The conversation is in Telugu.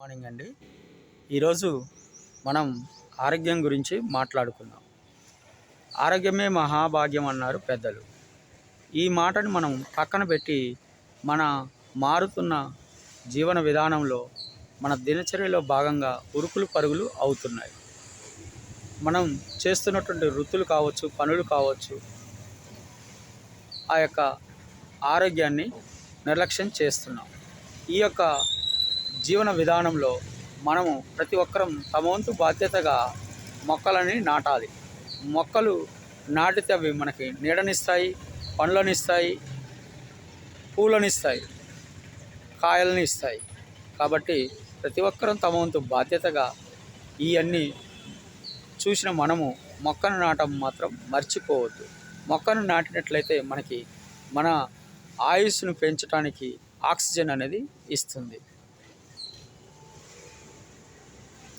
మార్నింగ్ అండి. ఈరోజు మనం ఆరోగ్యం గురించి మాట్లాడుకుందాం. ఆరోగ్యమే మహాభాగ్యం అన్నారు పెద్దలు. ఈ మాటని మనం పక్కన పెట్టి మన మారుతున్న జీవన విధానంలో మన దినచర్యలో భాగంగా ఉరుకులు పరుగులు అవుతున్నాయి. మనం చేస్తున్నటువంటి వృత్తులు కావచ్చు పనులు కావచ్చు ఆ యొక్క ఆరోగ్యాన్ని నిర్లక్ష్యం చేస్తున్నాం. ఈ యొక్క జీవన విధానంలో మనము ప్రతి ఒక్కరం తమ వంతు బాధ్యతగా మొక్కలని నాటాలి. మొక్కలు నాటితే అవి మనకి నీడనిస్తాయి పండ్లనిస్తాయి పూలనిస్తాయి కాయలని ఇస్తాయి కాబట్టి ప్రతి ఒక్కరం తమ వంతు బాధ్యతగా ఇవన్నీ చూసిన మనము మొక్కను నాటం మాత్రం మర్చిపోవద్దు. మొక్కను నాటినట్లయితే మనకి మన ఆయుస్సును పెంచడానికి ఆక్సిజన్ అనేది ఇస్తుంది.